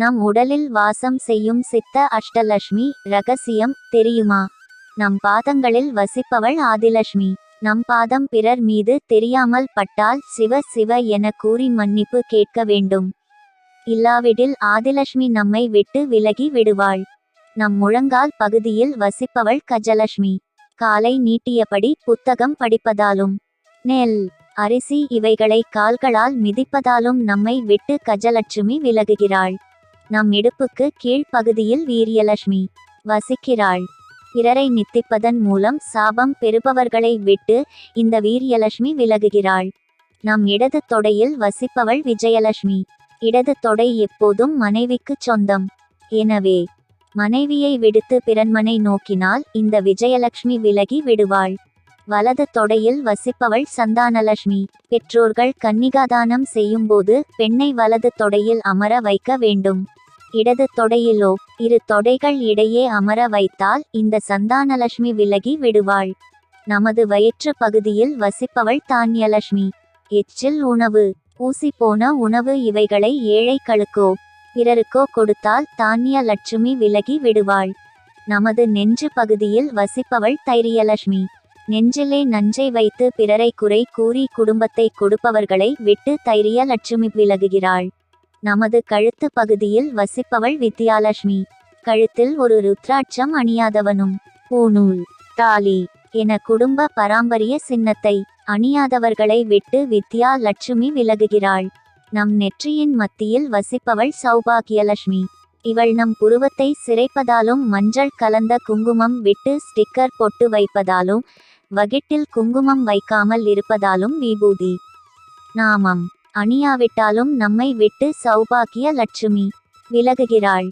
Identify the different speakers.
Speaker 1: நம் உடலில் வாசம் செய்யும் சித்த அஷ்டலட்சுமி ரகசியம் தெரியுமா? நம் பாதங்களில் வசிப்பவள் ஆதிலட்சுமி நம் பாதம் பிறர் மீது தெரியாமல் பட்டால் சிவ சிவ என கூறி மன்னிப்பு கேட்க வேண்டும். இல்லாவிடில் ஆதிலட்சுமி நம்மை விட்டு விலகி விடுவாள். நம் முழங்கால் பகுதியில் வசிப்பவள் கஜலட்சுமி காலை நீட்டியபடி புத்தகம் படிப்பதாலும் நெல் அரிசி இவைகளை கால்களால் மிதிப்பதாலும் நம்மை விட்டு கஜலட்சுமி விலகுகிறாள். நம் இடுப்புக்கு கீழ்ப்பகுதியில் வீரியலட்சுமி வசிக்கிறாள். பிறரை நித்திப்பதன் மூலம் சாபம் பெறுபவர்களை விட்டு இந்த வீரியலட்சுமி விலகுகிறாள். நம் இடது தொடையில் வசிப்பவள் விஜயலட்சுமி. இடது தொடை எப்போதும் மனைவிக்கு சொந்தம். எனவே மனைவியை விடுத்து பிறன்மனை நோக்கினால் இந்த விஜயலட்சுமி விலகி விடுவாள். வலது தொடையில் வசிப்பவள் சந்தானலட்சுமி. பெற்றோர்கள் கன்னிகாதானம் செய்யும்போது பெண்ணை வலது தொடையில் அமர வைக்க வேண்டும். இடது தொடையிலோ இரு தொடைகள் இடையே அமர வைத்தால் இந்த சந்தானலட்சுமி விலகி விடுவாள். நமது வயிற்று பகுதியில் வசிப்பவள் தானியலட்சுமி. எச்சில் உணவு. ஊசி போன உணவு இவைகளை ஏழைகளுக்கோ பிறருக்கோ கொடுத்தால் தானிய லட்சுமி விலகி விடுவாள். நமது நெஞ்சு பகுதியில் வசிப்பவள் தைரியலட்சுமி. நெஞ்சிலே நஞ்சை வைத்து பிறரை குறை கூறி குடும்பத்தை கொடுப்பவர்களை விட்டு தைரிய லட்சுமி விலகுகிறாள். நமது கழுத்து பகுதியில் வசிப்பவள் வித்யாலட்சுமி. கழுத்தில் ஒரு ருத்ராட்சம் அணியாதவனும். பூநூல் தாலி. என குடும்ப பராம்பரிய சின்னத்தை அணியாதவர்களை விட்டு வித்யா லட்சுமி விலகுகிறாள். நம் நெற்றியின் மத்தியில் வசிப்பவள் சௌபாகியலட்சுமி. இவள் நம் புருவத்தை சிரைப்பதாலும் மஞ்சள் கலந்த குங்குமம் விட்டு ஸ்டிக்கர் பொட்டு வைப்பதாலும் வகிட்டில் குங்குமம் வைக்காமல் இருப்பதாலும் விபூதி. நாமம். அணியாவிட்டாலும் நம்மை விட்டு சௌபாகிய லட்சுமி விலகுகிறாள்.